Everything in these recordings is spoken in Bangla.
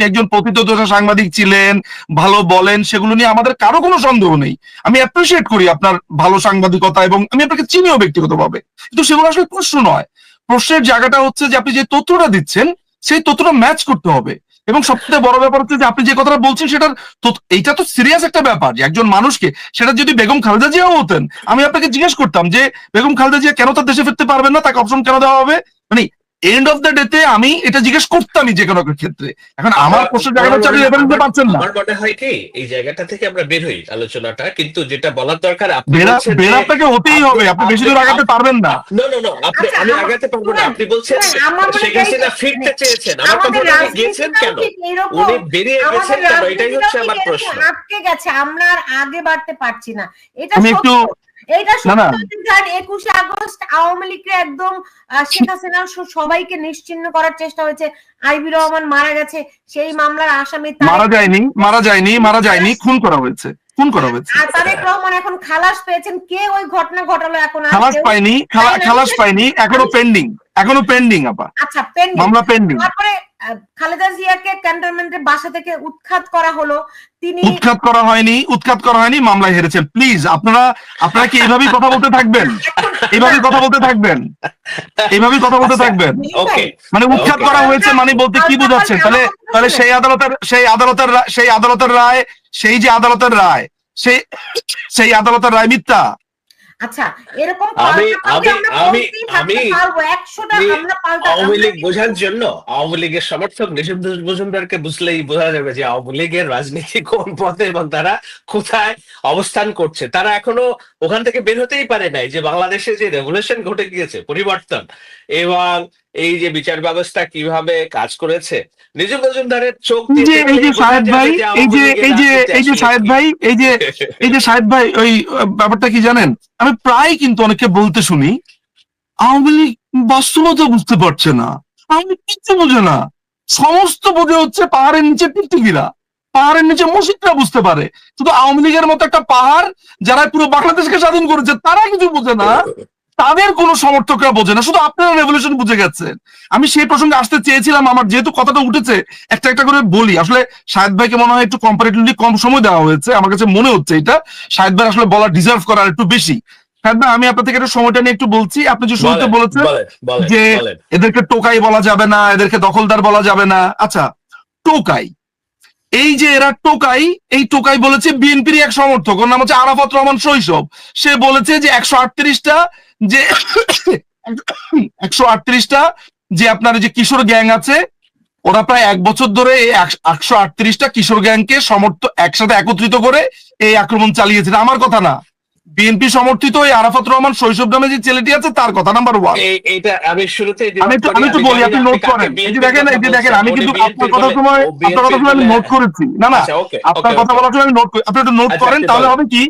আপনি একজন পতিতদশা সাংবাদিক ছিলেন, ভালো বলেন, সেগুলো নিয়ে আমাদের কারও কোনো সন্দেহ নেই। আমি অ্যাপ্রিসিয়েট করি আপনার ভালো সাংবাদিকতা এবং আমি আপনাকে চিনিও ব্যক্তিগতভাবে। কিন্তু সেগুলো আসলে প্রশ্ন নয়। প্রশ্নের জায়গাটা হচ্ছে যে আপনি যে তথ্যটা দিচ্ছেন, সেই তথ্যটা ম্যাচ করতে হবে। এবং সবচেয়ে বড় ব্যাপার হচ্ছে যে আপনি যে কথাটা বলছেন, সেটার এইটা তো সিরিয়াস একটা ব্যাপার যে একজন মানুষকে, সেটা যদি বেগম খালেদা জিয়াও হতেন, আমি আপনাকে জিজ্ঞেস করতাম যে, বেগম খালেদা জিয়া কেন তার দেশে ফিরতে পারবেন না? তাকে অপশন কেন দেওয়া হবে? মানে এন্ড অফ দ্য ডেতে আমি এটা জিজ্ঞেস করতামই যে কোনো ক্ষেত্রে। এখন আমার প্রশ্ন জায়গাটা হচ্ছে আপনি রেফারেন্স দিতে পারছেন না। আমার মনে হয় কি এই জায়গাটা থেকে আমরা বের হই আলোচনাটা কিন্তু যেটা বলার দরকার আপনি বলছেন আপনাকে হতেই হবে আপনি বেশি দূর আগাতে পারবেন না। No, no, no, আপনি আচ্ছা, আমি আগাতে পারব না আপনি বলছেন শুনেন, আমার মনে শেখ হয় হাসিনা ফিরতে চেয়েছেন আমার কথা গিয়েছেন কেন? উনি বেরিয়ে গেছেন কেন? এটাই হচ্ছে আমার প্রশ্ন। আটকে গেছে আমরা আর আগে বাড়তে পারছি না। এটা আমি একটু এইটা না, না। সত্য একুশে আগস্ট আওয়ামী লীগকে একদম শেখ হাসিনা সবাইকে নিশ্চিন্ন করার চেষ্টা হয়েছে। আইবি রহমান মারা গেছে সেই মামলার আসামি মারা যায়নি মারা যায়নি মারা যায়নি খুন করা হয়েছে খুন করা হয়েছে। তারেক রহমান এখন খালাস পেয়েছেন কে ওই ঘটনা ঘটালো এখন খালাস পাইনি? খালাস পাইনি এখনও পেন্ডিং এখনও পেন্ডিং আপা। আচ্ছা পেন্ডিং মামলা পেন্ডিং তারপরে খালেদা জিয়াকে ক্যান্টনমেন্টের বাসা থেকে উৎখাত করা হলো। তিনি উৎখাত করা হয়নি উৎখাত করা হয়নি মামলায় হেরেছেন। প্লিজ আপনারা আপনারা কি এইভাবেই কথা বলতে থাকবেন? এইভাবেই কথা বলতে থাকবেন? এইভাবেই কথা বলতে আচ্ছা, থাকবেন? ওকে মানে উৎখাত করা হয়েছে মানে বলতে কি বোঝাচ্ছেন? তাহলে তাহলে সেই আদালতের সেই আদালতের সেই আদালতের রায় সেই যে আদালতের রায় সেই সেই আদালতের রায় মিথ্যা? আচ্ছা এরকম আমি- আমি- আমি- আমি- পারব, 100টা আমি আমরা পাল্টা আওয়ামী লীগ বোঝার জন্য আওয়ামী লীগের সমর্থক নিশিম মজুমদারকে বুঝলেই বোঝা যাবে যে আওয়ামী লীগের রাজনীতি কোন পথে এবং তারা কোথায় অবস্থান করছে। তারা এখনও ওখান থেকে বের হতেই পারে নাই যে বাংলাদেশে যে রেভলিউশন ঘটে গিয়েছে পরিবর্তন এবং এই যে বিচার ব্যবস্থা কীভাবে কাজ করেছে নিজম মজুমদারের চোখ যে এই যে বোঝা ভাই এই যে এই যে এই যে রাজনীতি ভাই এই যে এই যে সাহেদ ভাই ওই ব্যাপারটা কি জানেন? আমি প্রায় কিন্তু অনেকে বলতে শুনি আওয়ামী লীগ বাস্তবতা বুঝতে পারছে না আওয়ামী লীগ কিচ্ছু বোঝে না। সমস্ত বোঝে হচ্ছে পাহাড়ের নিচে পৃথিবীরা পাহাড়ের নিচে মসজিদরা বুঝতে পারে। শুধু আওয়ামী লীগের মতো একটা পাহাড় যারা পুরো বাংলাদেশকে স্বাধীন করেছে তারা কিছু বোঝে না। তাদের কোনো সমর্থকরা বোঝে না। শুধু আপনারা রেভলিউশন বুঝে গেছেন। আমি সেই প্রসঙ্গে আসতে চেয়েছিলাম আমার যেহেতু কথাটা উঠেছে একটা একটা করে বলি। আসলে শাহেদ ভাইকে মনে হয় একটু কম্পারেটিভলি কম সময় দেওয়া হয়েছে। আমার কাছে মনে হচ্ছে এটা। শাহেদ ভাই আসলে বলা ডিজার্ভ করার একটু বেশি। আমি আপনার থেকে একটু সময়টা নিয়ে একটু বলছি। আপনি যে শুরুতে বলেছেন যে এদেরকে টোকাই বলা যাবে না এদেরকে দখলদার বলা যাবে না। আচ্ছা টোকাই। এই যে এরা টোকাই এই টোকাই বলেছে বিএনপির এক সমর্থক। ওর নাম হচ্ছে আরাফাত রহমান শৈশব। সে বলেছে যে একশো আটত্রিশটা যে একশো আটত্রিশটা যে আপনার যে কিশোর গ্যাং আছে ওরা প্রায় এক বছর ধরে এই একশো আটত্রিশটা কিশোর গ্যাংকে সমর্থ একসাথে একত্রিত করে এই আক্রমণ চালিয়েছে। আমার কথা না। বিএনপি সমর্থিত এই আরাফাত রহমান শৈশব নামে যে ছেলেটি আছে তার কথা নাম্বার ওয়ান এইটা আমি শুরুতে আমি একটু আমি একটু বলি আপনি নোট করেন। এই যে দেখেন এই যে দেখেন আমি কিন্তু আপনার কথা সময় আপনার কথা সময় আমি নোট করেছি। না না আপনার কথা বলার সময় আমি নোট করি। আপনি একটু নোট আচ্ছা, করেন তাহলে হবে কি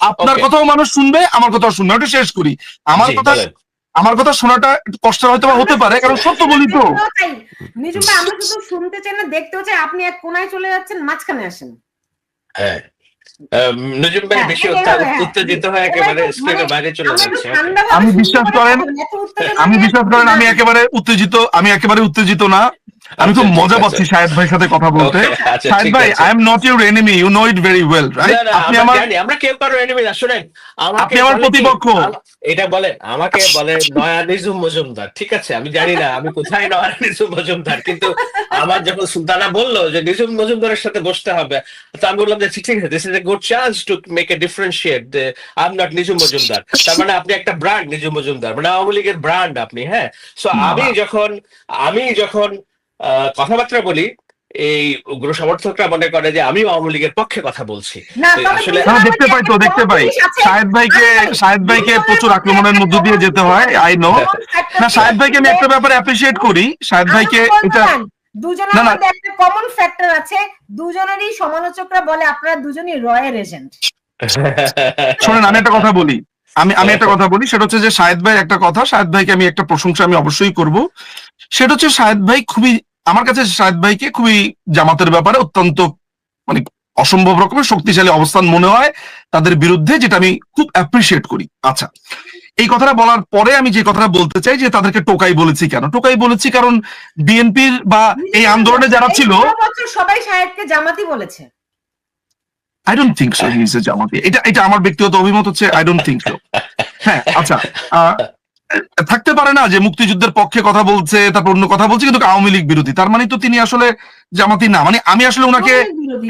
আপনার কথাও মানুষ শুনবে আমার কথাও শুনবে। একটু শেষ করি। আমার কথা আমার কথা শোনাটা একটু কষ্ট হয়তো বা হতে পারে কারণ সত্য বলি তো। নিজুম ভাই আমরা শুধু শুনতে চাই না দেখতেও চাই আপনি এক কোনায় চলে যাচ্ছেন মাঝখানে আসেন। হ্যাঁ। ভাই হ্যাঁ, বেশি হ্যাঁ। উত্তেজিত হয়ে একেবারে মানে বাইরে চলে যাচ্ছে আমি বিশ্বাস করেন, আমি বিশ্বাস করেন আমি একেবারে উত্তেজিত আমি একেবারে উত্তেজিত না। আমি খুব আচ্ছা, মজা। পাচ্ছি শাহেদ ভাইয়ের সাথে কথা বলতে। আচ্ছা, শাহেদ ভাই। I am not your enemy you know it very well right আপনি আমার জানি, আমরা কেউ কারও enemy না, শুনেন, আমাকে আপনি আমার প্রতিপক্ষ। এটা বলে আমাকে বলে নয়া নিজুম মজুমদার ঠিক আছে? আমি জানি না আমি কোথায় নয়া নিজুম মজুমদার কিন্তু আমার যখন সুলতানা বলল যে নিজুম মজুমদারের সাথে বসতে হবে তো আমি বললাম যে ঠিক আছে this is a good chance to make a differentiate I am not Nijhum Majumdar. তার মানে আপনি একটা ব্র্যান্ড নিজুম মজুমদার মানে আওয়ামী লীগের ব্র্যান্ড আপনি হ্যাঁ? সো আমি যখন আমি যখন কথাবার্তা বলি এই উগ্র সমর্থকরা মনে করে যে আমি আওয়ামী লীগের পক্ষে কথা বলছি। আসলে দেখতে পাই তো দেখতে পাই। শাহেদ ভাইকে শাহেদ ভাইকে প্রচুর আক্রমণের মধ্য দিয়ে যেতে হয় আই নো না শাহেদ ভাইকে আমি একটা ব্যাপারে অ্যাপ্রিসিয়েট করি। শাহেদ ভাইকে এটা দুজনের না, না। মধ্যে একটা কমন ফ্যাক্টর আছে। দুজনেরই সমালোচকরা বলে আপনারা দুজনই রয়ের এজেন্ট শোনেন আমি একটা কথা বলি। আমি আমি একটা কথা বলি সেটা হচ্ছে যে শাহেদ ভাই একটা কথা শাহেদ ভাইকে আমি একটা প্রশংসা আমি অবশ্যই করব। সেটা হচ্ছে শাহেদ ভাই খুবই আমার কাছে শাহেদ ভাইকে খুবই জামাতের ব্যাপারে অত্যন্ত মানে অসম্ভব রকমের শক্তিশালী অবস্থান মনে হয় তাদের বিরুদ্ধে যেটা আমি খুব অ্যাপ্রিসিয়েট করি। আচ্ছা এই কথাটা বলার পরে আমি যে কথাটা বলতে চাই যে তাদেরকে টোকাই বলেছি কেন? টোকাই বলেছি কারণ বিএনপির বা এই আন্দোলনে যারা ছিল সবাই সাহেবকে জামাতি বলেছে। I don't think so he is a জামাতি এটা এটা আমার ব্যক্তিগত অভিমত হচ্ছে আই ডোন্ট থিঙ্ক সো হ্যাঁ আচ্ছা থাকতে পারে না যে মুক্তিযুদ্ধের পক্ষে কথা বলছে তারপর অন্য কথা বলছে কিন্তু আওয়ামী লীগ বিরোধী। তার মানে তো তিনি আসলে জামাতি না। মানে আমি আসলে ওনাকে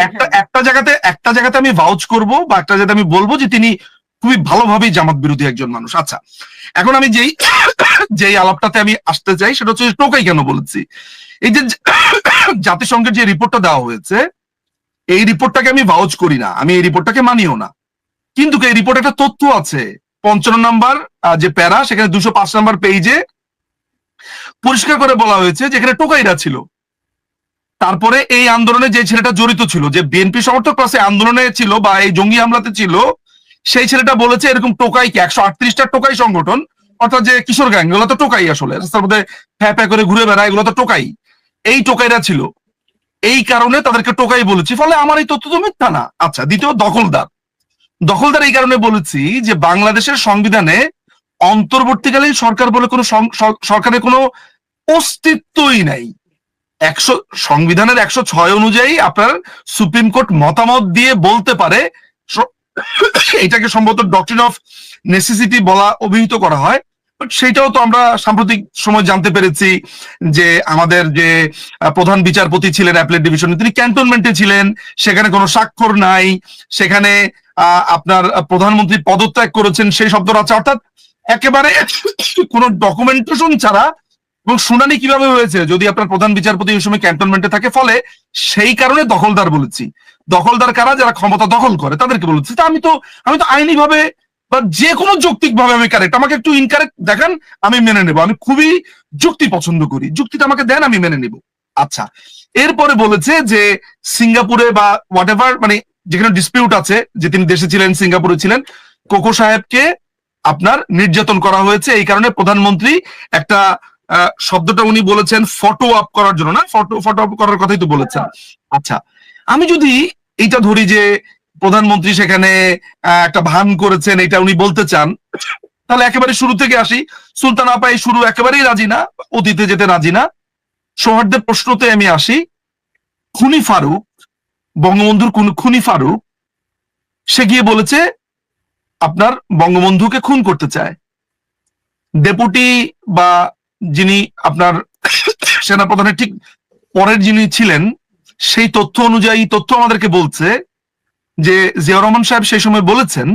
একটা হ্যাঁ। একটা জায়গাতে একটা জায়গাতে আমি ভাউচ করব বা একটা জায়গাতে আমি বলব যে তিনি খুবই ভালোভাবেই জামাত বিরোধী একজন মানুষ। আচ্ছা এখন আমি যেই যেই আলাপটাতে আমি আসতে চাই সেটা হচ্ছে টোকাই কেন বলেছি? এই যে জাতিসংঘের যে রিপোর্টটা দেওয়া হয়েছে এই রিপোর্টটাকে আমি ভাউচ করি না, আমি এই রিপোর্টটাকে মানিও না। কিন্তু এই রিপোর্টে একটা তথ্য আছে। পঞ্চান্ন নাম্বার যে প্যারা, সেখানে দুশো পাঁচ নাম্বার পেজে পরিষ্কার করে বলা হয়েছে যেখানে টোকাইরা ছিল। তারপরে এই আন্দোলনে যে ছেলেটা জড়িত ছিল, যে বিএনপি সমর্থক প্লাস আন্দোলনে ছিল বা এই জঙ্গি হামলাতে ছিল, সেই ছেলেটা বলেছে এরকম টোকাই কি? একশো আটত্রিশটা টোকাই সংগঠন, অর্থাৎ যে কিশোর গ্যাং এগুলো তো টোকাই আসলে। রাস্তার মধ্যে হ্যাঁ প্যা করে ঘুরে বেড়ায়, এগুলো তো টোকাই। এই টোকাইরা ছিল। এই কারণে তাদেরকে টোকাই বলেছি, ফলে আমার এই তথ্য তো মিথ্যা না। আচ্ছা দ্বিতীয় দখলদার। দখলদার এই কারণে বলেছি যে বাংলাদেশের সংবিধানে অন্তর্বর্তীকালীন সরকার বলে কোনো সরকারের কোনো অস্তিত্বই নাই। একশো সংবিধানের একশো ছয় অনুযায়ী আপনার সুপ্রিম কোর্ট মতামত দিয়ে বলতে পারে এটাকে সম্ভবত ডক্টরিন অফ নেসেসিটি বলা অভিহিত করা হয়। সেটাও তো আমরা সাম্প্রতিক সময় জানতে পেরেছি যে আমাদের যে প্রধান বিচারপতি ছিলেন অ্যাপলেট ডিভিশনে, তিনি ক্যান্টনমেন্টে ছিলেন, সেখানে কোনো স্বাক্ষর নাই, সেখানে আপনার প্রধানমন্ত্রী পদত্যাগ করেছেন সেই শব্দটা আছে অর্থাৎ একেবারে কোনো ডকুমেন্টেশন ছাড়া এবং শুনানি কীভাবে হয়েছে, যদি আপনার প্রধান বিচারপতি ওই সময় ক্যান্টনমেন্টে থাকে, ফলে সেই কারণে দখলদার বলেছি। দখলদার কারা, যারা ক্ষমতা দখল করে, তাদেরকে বলেছি। তা আমি তো আমি তো আইনি বা যে কোনো যৌক্তিক ভাবে আমি কারেক্ট আমাকে একটু ইনকারেক্ট দেখান, আমি মেনে নেব। আমি খুবই যুক্তি পছন্দ করি। যুক্তিটা আমাকে দেন, আমি মেনে নেব। আচ্ছা এরপরে বলেছে যে সিঙ্গাপুরে বা হোয়াট মানে যেখানে ডিসপিউট আছে, যে তিনি দেশে ছিলেন, সিঙ্গাপুরে ছিলেন, কোকো সাহেবকে আপনার নির্যাতন করা হয়েছে। এই কারণে প্রধানমন্ত্রী একটা শব্দটা উনি বলেছেন ফটো আপ করার জন্য, না? ফটো ফটো আপ করার কথাই তো বলেছেন। আচ্ছা আমি যদি এইটা ধরি যে প্রধানমন্ত্রী সেখানে একটা ভান করেছেন, এটা উনি বলতে চান। তাহলে একেবারে শুরু থেকে আসি। সুলতান আপা এই শুরু একেবারেই রাজি না, অতীতে যেতে রাজি না। সৌহার্দ্যের প্রশ্নতে আমি আসি। খুনি ফারুক, বঙ্গবন্ধুর কোন- খুনি ফারুক, সে গিয়ে বলেছে, আপনার বঙ্গবন্ধুকে খুন করতে চায়। ডেপুটি বা যিনি আপনার সেনাপ্রধানের ঠিক পরের যিনি ছিলেন, সেই তথ্য অনুযায়ী, তথ্য আমাদেরকে বলছে যে জিয়াউর রহমান সাহেব সেই সময় বলেছেন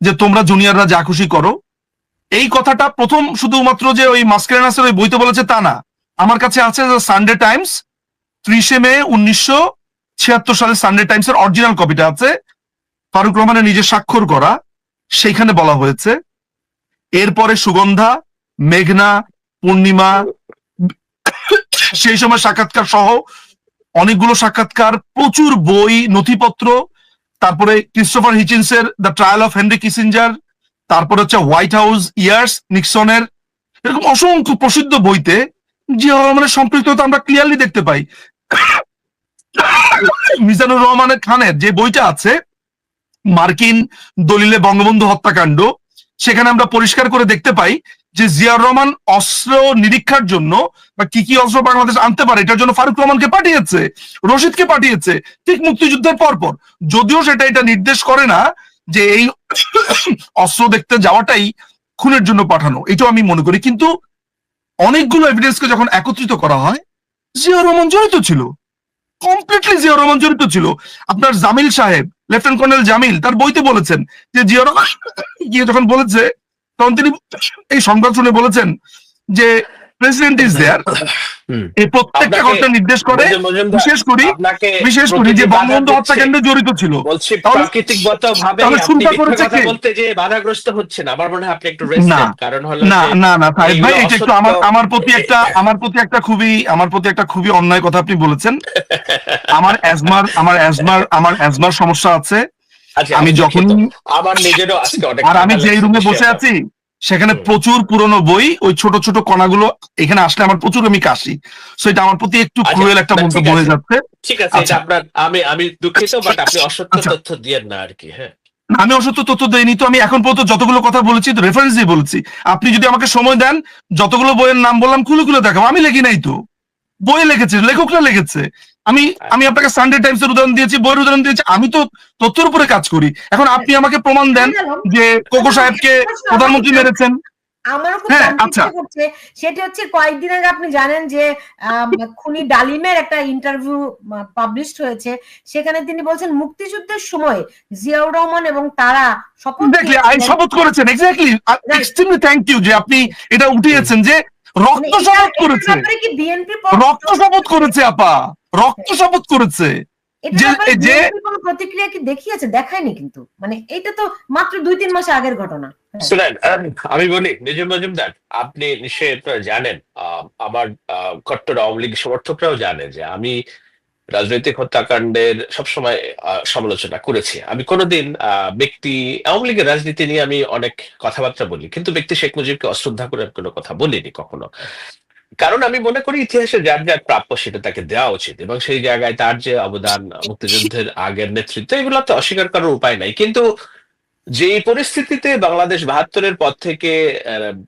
যে তোমরা জুনিয়ররা যা খুশি করো। এই কথাটা প্রথম শুধুমাত্র যে ওই মাস্কেরানাসের ওই বইতে বলেছে তা না। আমার কাছে আছে সানডে টাইমস ত্রিশে মে উনিশশো ছিয়াত্তর সালে সানডে টাইমস এর অরিজিনাল কপিটা আছে। ফারুক রহমানের নিজে স্বাক্ষর করা, সেইখানে বলা হয়েছে, এরপরে সুগন্ধা, মেঘনা, পূর্ণিমা, সেই সময় সাক্ষাৎকার সহ অনেকগুলো সাক্ষাৎকার, প্রচুর বই, নথিপত্র তারপরে Christopher হিচিন্সের the trial of Henry Kissinger তারপরে হচ্ছে হোয়াইট হাউস ইয়ার্স নিক্সনের এরকম অসংখ্য প্রসিদ্ধ বইতে জিয়াউর রহমানের সম্পৃক্ততা আমরা ক্লিয়ারলি দেখতে পাই। মিজানুর রহমানের খানের যে বইটা আছে, মার্কিন দলিলে বঙ্গবন্ধু হত্যাকাণ্ড, সেখানে আমরা পরিষ্কার করে দেখতে পাই যে জিয়াউর রহমান অস্ত্র নিরীক্ষার জন্য বা কি কি অস্ত্র বাংলাদেশ আনতে পারে, এটার জন্য ফারুক রহমানকে পাঠিয়েছে, রশিদকে পাঠিয়েছে, ঠিক মুক্তিযুদ্ধের পরপর। যদিও সেটা এটা নির্দেশ করে না যে এই অস্ত্র দেখতে যাওয়াটাই খুনের জন্য পাঠানো, এটাও আমি মনে করি। কিন্তু অনেকগুলো এভিডেন্সকে যখন একত্রিত করা হয়, জিয়াউর রহমান জড়িত ছিল। কমপ্লিটলি জিয়া রহমান জড়িত ছিল। আপনার জামিল সাহেব লেফটেন্যান্ট কর্নেল জামিল, তার বইতে বলেছেন যে জিয়া রহমান গিয়ে যখন বলেছে তখন তিনি এই সংবাদ শুনে বলেছেন যে প্রেসিডেন্ট ইজ দেয়ার এই প্রত্যেকটা কথা নির্দেশ করে বিশেষ করি বিশেষ করি যে বঙ্গবন্ধু। হত্যাকাণ্ডে জড়িত ছিল। তাহলে- মিথ্যা করেছে কে? বলতে যে বাধাগ্রস্ত হচ্ছেন আমার মনে হয় আপনি একটু রেস্ট না, কারণ হলো না না না সাহেব ভাই এটা একটু আমার আমার প্রতি একটা আমার প্রতি একটা খুবই আমার প্রতি একটা খুবই অন্যায় কথা আপনি বলেছেন। আমার অ্যাজমার আমার অ্যাজমার আমার অ্যাজমার সমস্যা আছে। আমি যখন আমার নিজেরও আজকে অনেক আর আমি যেই রুমে বসে আছি সেখানে প্রচুর পুরনো বই ওই ছোট ছোট কণাগুলো এখানে আসলে আমার প্রচুর আমি কাশি। সো এটা আমার প্রতি একটু আচ্ছা, ক্রুয়েল একটা মন্তব্য হয়ে যাচ্ছে। ঠিক আছে এটা আচ্ছা। আপনার আমি আমি দুঃখিত বাট আপনি অসত্য আচ্ছা। তথ্য দিয়েন না আর কি হ্যাঁ আমি অসত্য তথ্য দেইনি তো আমি এখন পর্যন্ত যতগুলো কথা বলেছি তো রেফারেন্স দিয়ে বলেছি। আপনি যদি আমাকে সময় দেন যতগুলো বইয়ের নাম বললাম খুলে খুলে দেখাবো। আমি লিখি নাই তো। বই লিখেছে লেখকরা লিখেছে আমি আমি আপনাকে সানডে টাইমস এর উদাহরণ দিয়েছি বইয়ের উদাহরণ দিয়েছি আমি তো তথ্যের উপরে কাজ করি। এখন আপনি আমাকে প্রমাণ দেন যে কোকো সাহেবকে প্রধানমন্ত্রী মেরেছেন। হ্যাঁ, আচ্ছা। সেটা হচ্ছে কয়েকদিন আগে আপনি জানেন যে খুনি ডালিমের একটা ইন্টারভিউ পাবলিশড হয়েছে। সেখানে তিনি বলছেন মুক্তিযুদ্ধের সময় জিয়াউর রহমান এবং তারা শপথ দেখলে আই শপথ করেছেন। এক্স্যাক্টলি এক্সট্রিমলি থ্যাংক ইউ যে আপনি এটা উঠিয়েছেন যে রক্ত শপথ করেছে। রক্ত শপথ করেছে আপা। রক্ত শপথ করেছে। যে- প্রতিক্রিয়া কি দেখিয়েছে? দেখায়নি কিন্তু। মানে এটা তো মাত্র দুই তিন মাস আগের ঘটনা। হ্যাঁ। শুনেন আমি বলি নিজম মজুমদার আপনি নিশ্চয়ই আপনারা জানেন আহ, আমার আহ, কট্টর আওয়ামী লীগ সমর্থকরাও জানে যে আমি রাজনৈতিক হত্যাকাণ্ডের সবসময় সমালোচনা করেছি। আমি কোনোদিন ব্যক্তি, আওয়ামী লীগের রাজনীতি নিয়ে আমি অনেক কথাবার্তা বলি, কিন্তু ব্যক্তি শেখ মুজিবকে অশ্রদ্ধা করে কোনো কথা বলিনি কখনো। কারণ আমি মনে করি ইতিহাসে যার যার প্রাপ্য সেটা তাকে দেওয়া উচিত এবং সেই জায়গায় তার যে অবদান, মুক্তিযুদ্ধের আগের নেতৃত্ব, এগুলো তো অস্বীকার করার উপায় নাই। কিন্তু যে পরিস্থিতিতে বাংলাদেশ বাহাত্তরের পর থেকে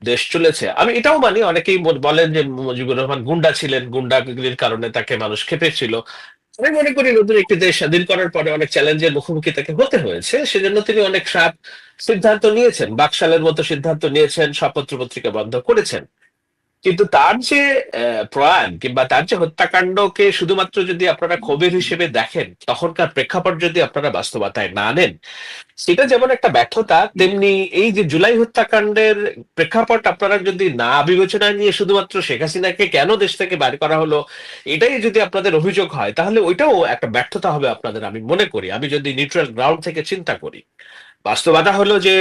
দেশ চলেছে, আমি এটাও মানি, অনেকেই বলেন যে মুজিবুর রহমান গুন্ডা ছিলেন, গুন্ডাগিরির কারণে তাকে মানুষ খেপেছিল। আমি মনে করি নতুন একটি দেশ স্বাধীন করার পরে অনেক চ্যালেঞ্জের মুখোমুখি তাকে হতে হয়েছে, সেজন্য তিনি অনেক সাপ সিদ্ধান্ত নিয়েছেন, বাকশালের মতো সিদ্ধান্ত নিয়েছেন সব পত্র পত্রিকা বন্ধ করেছেন। কিন্তু তার যে প্রয়াণ কিংবা তার যে হত্যাকাণ্ডকে শুধুমাত্র যদি আপনারা ক্ষোভের হিসেবে দেখেন তখনকার প্রেক্ষাপট যদি আপনারা বাস্তবতায় না নেন সেটা যেমন একটা ব্যর্থতা তেমনি এই যে জুলাই হত্যাকাণ্ডের প্রেক্ষাপট আপনারা যদি না বিবেচনায় নিয়ে শুধুমাত্র শেখ হাসিনাকে কেন দেশ থেকে বাইর করা হলো এটাই যদি আপনাদের অভিযোগ হয় তাহলে ওইটাও একটা ব্যর্থতা হবে আপনাদের আমি মনে করি। আমি যদি নিউট্রাল গ্রাউন্ড থেকে চিন্তা করি বাস্তবতা হলো যে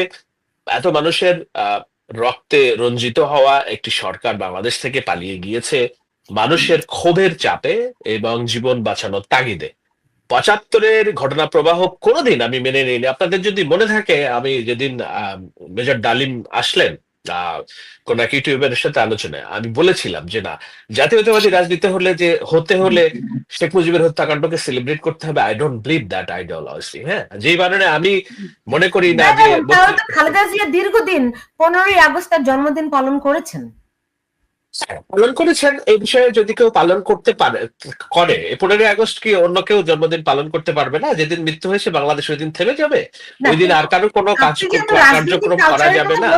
এত মানুষের আহ, রক্তে রঞ্জিত হওয়া একটি সরকার বাংলাদেশ থেকে পালিয়ে গিয়েছে মানুষের ক্ষোভের চাপে এবং জীবন বাঁচানোর তাগিদে। পঁচাত্তরের ঘটনা প্রবাহ কোনোদিন আমি মেনে নিইনি। আপনাদের যদি মনে থাকে, আমি যেদিন মেজর ডালিম আসলেন কোন এক ইউটিউবের সাথে আলোচনায়। আমি বলেছিলাম যে না জাতীয়তাবাদী রাজনীতি হলে যে হতে হলে শেখ মুজিবের হত্যাকাণ্ডকে সেলিব্রেট করতে হবে। I don't believe that ideology হ্যাঁ? যেই কারণে আমি মনে করি না যে খালেদা জিয়া দীর্ঘদিন পনেরোই আগস্ট তার জন্মদিন পালন করেছেন। পালন করেছেন এই বিষয়ে যদি কেউ পালন করতে পারে করে পনেরোই আগস্ট কি অন্য কেউ জন্মদিন পালন করতে পারবে না? যেদিন মৃত্যু হয়েছে বাংলাদেশ ওই দিন থেমে যাবে? ওই দিন আর কারও কোনো কার্যক্রম করা যাবে না?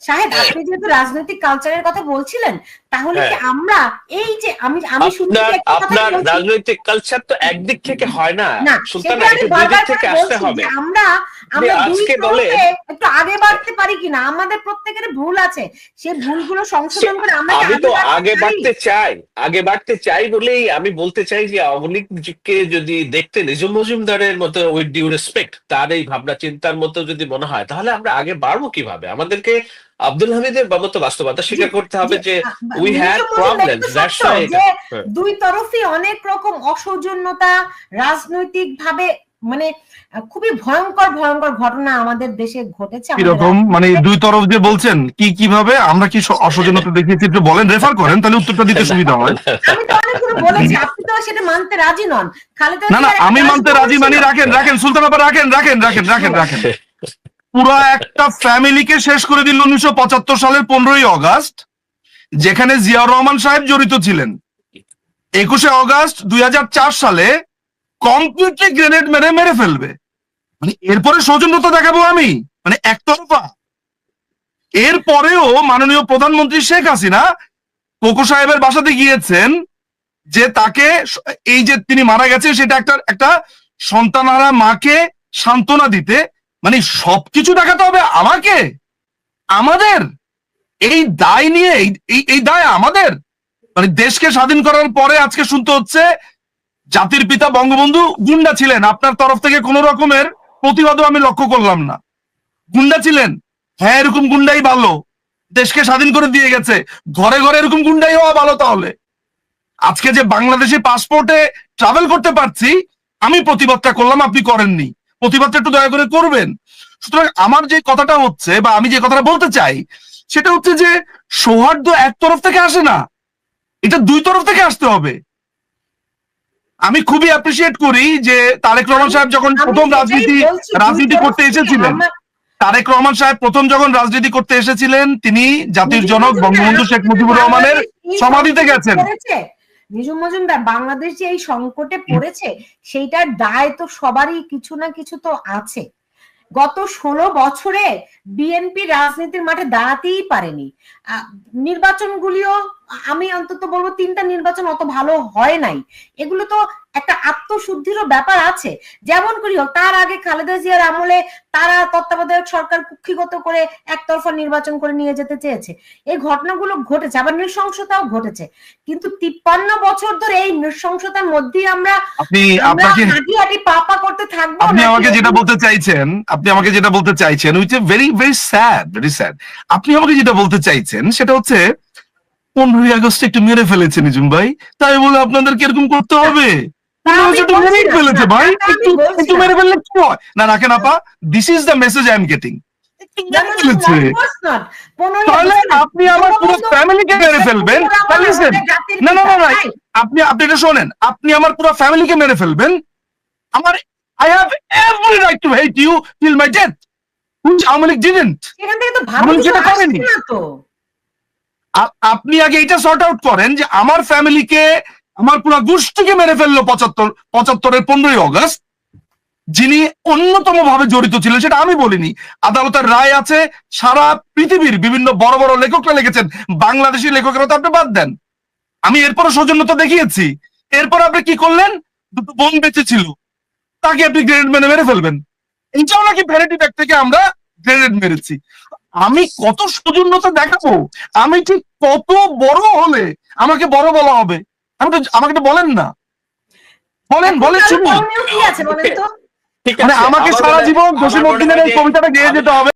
সাহেব আপনি যেহেতু রাজনৈতিক কালচারের কথা বলছিলেন তাহলে কি হ্যাঁ। আমরা এই যে আমি আমি শুনছি আপনার একটা রাজনৈতিক কালচার তো একদিক থেকে হয় না। সুলতানা সেটা দুই দিক থেকে আসতে হবে। আমরা আমরা আজকে বলে- একটু আগে বাড়তে পারি কিনা আমাদের প্রত্যেকের ভুল আছে। সেই ভুলগুলো সংশোধন করে আমরা আমি তো আগে বাড়তে চাই আগে বাড়তে চাই বলেই আমি বলতে চাই যে আওয়ামী লীগকে যদি দেখতে নিজম মজুমদারের মতো উইথ ডিউ রেসপেক্ট তার এই ভাবনা চিন্তার মতো যদি মনে হয় তাহলে আমরা আগে বাড়বো কীভাবে? আমাদেরকে আব্দুল হামিদের বাবত বাস্তবতা স্বীকার করতে হবে যে we had নিজস্ব problems, মধ্যে that's সত্য why যে হ্যাঁ। দুই তরফই অনেক রকম অসৌজন্যতা রাজনৈতিক ভাবে মানে খুবই ভয়ঙ্কর ভয়ঙ্কর ঘটনা আমাদের দেশে ঘটেছে কীরকম? মানে দুই তরফ যে বলছেন কি কীভাবে? আমরা কি অসচেতনতা দেখিয়েছি একটু বলেন রেফার করেন তাহলে উত্তরটা দিতে সুবিধা হয়। আমি তো অনেকগুলো বলেছি আপনি তো সেটা মানতে রাজি নন। খালেদা না না আমি মানতে রাজি মানি রাখেন রাখেন সুলতান আবার রাখেন রাখেন রাখেন রাখেন রাখেন। পুরো একটা ফ্যামিলিকে শেষ করে দিল উনিশশো পঁচাত্তর সালের পনেরোই অগাস্ট, যেখানে জিয়াউর রহমান সাহেব জড়িত ছিলেন। একুশে অগাস্ট দুই হাজার চার সালে কমপ্লিটলি গ্রেনেড মেরে মেরে ফেলবে। মানে এরপরে সৌজন্যতা দেখাবো আমি মানে একতরফা। এরপরেও মাননীয় প্রধানমন্ত্রী শেখ হাসিনা কোকো সাহেবের বাসাতে গিয়েছেন যে তাকে এই যে তিনি মারা গেছেন সেটা একটা একটা সন্তানহারা মাকে সান্ত্বনা দিতে মানে সবকিছু দেখাতে হবে আমাকে? আমাদের? এই দায় নিয়ে, এই- দায় আমাদের? মানে দেশকে স্বাধীন করার পরে আজকে শুনতে হচ্ছে জাতির পিতা বঙ্গবন্ধু গুন্ডা ছিলেন। আপনার তরফ থেকে কোন রকমের প্রতিবাদও আমি লক্ষ্য করলাম না। গুন্ডা ছিলেন। হ্যাঁ এরকম গুন্ডাই ভালো। দেশকে স্বাধীন করে দিয়ে গেছে। ঘরে ঘরে এরকম গুন্ডাই হওয়া ভালো তাহলে। আজকে যে বাংলাদেশি পাসপোর্টে ট্রাভেল করতে পারছি, আমি প্রতিবাদটা করলাম, আপনি করেননি। প্রতিবাদটা একটু দয়া করে করবেন। সুতরাং আমার যে কথাটা হচ্ছে বা আমি যে কথাটা বলতে চাই সেটা হচ্ছে যে সৌহার্দ্য এক তরফ থেকে আসে না এটা দুই তরফ থেকে আসতে হবে। আমি খুবই অ্যাপ্রিসিয়েট করি যে তারেক রহমান সাহেব যখন প্রথম রাজনীতি রাজনীতি করতে এসেছিলেন। তারেক রহমান সাহেব প্রথম যখন রাজনীতি করতে এসেছিলেন তিনি জাতির জনক বঙ্গবন্ধু শেখ মুজিবুর রহমানের সমাধিতে গেছেন। নিজুম মজুমদার বাংলাদেশ যে এই সংকটে পড়েছে সেইটার দায় তো সবারই কিছু না কিছু তো আছে। গত ষোলো বছরে বিএনপি রাজনীতির মাঠে দাঁড়াতেই পারেনি। নির্বাচনগুলিও আমি অন্তত বলব তিনটা নির্বাচন অত ভালো হয় নাই। এগুলো তো একটা আত্মশুদ্ধিরও ব্যাপার আছে। যেমন করি হোক তার আগে খালেদা জিয়ার আমলে তারা তত্ত্বাবধায়ক সরকার কুক্ষিগত করে একতরফা নির্বাচন করে নিয়ে যেতে চেয়েছে। এই ঘটনাগুলো ঘটেছে আবার নৃশংসতাও ঘটেছে। কিন্তু তিপ্পান্ন বছর ধরে এই নৃশংসতার মধ্যেই আমরা হাঁটি হাঁটি পা পা করতে থাকব আপনি আমাকে যেটা বলতে চাইছেন আপনি আমাকে যেটা বলতে চাইছেন which a very very sad very sad আপনি আমাকে যেটা বলতে চাইছেন সেটা হচ্ছে পনেরোই আগস্ট একটু মেরে ফেলেছে নিজুম ভাই। তাই বলে আপনাদের কীরকম করতে হবে? একটু বলছি মেরেই না, ফেলেছে ভাই। একটু একটু মেরে ফেললে কি হয়? না রাখেন আপা? This is the message I am getting তাহলে আপনি আমার পুরো ফ্যামিলিকে মেরে ফেলবেন। না না না আপনি আপনি এটা শোনেন। আপনি আমার পুরো ফ্যামিলিকে মেরে ফেলবেন। আমার I have every right to hate you till my death Awami League didn't করেনি। আপনি আগে এটা সর্ট আউট করেন যে আমার ফ্যামিলিকে আমার পুরো গোষ্ঠীকে মেরে ফেলল পঁচাত্তর পঁচাত্তরের পনেরোই অগস্ট। যিনি অন্যতম ভাবে জড়িত ছিলেন সেটা আমি বলিনি। আদালতের রায় আছে সারা পৃথিবীর বিভিন্ন বড় বড় লেখকরা লিখেছেন বাংলাদেশি লেখকেরা তো আপনি বাদ দেন। আমি এরপরে সৌজন্যতা দেখিয়েছি। এরপর আপনি কি করলেন? দুটো বোন বেঁচে ছিল। তাকে আপনি গ্রেনেড মেনে মেরে ফেলবেন। এইটাও নাকি ভ্যারাইটি ব্যাগ থেকে আমরা গ্রেনেড মেরেছি। আমি কত সৌজন্যতা দেখাবো? আমি ঠিক কত বড় হলে আমাকে বড় বলা হবে? আমি তো আমাকে তো বলেন না। বলেন বলেন শুনুন। কি আছে ঠিক মানে আছে আমাকে সারা জীবন জসিম উদ্দিনের এই কবিতাটা গেয়ে যেতে হবে।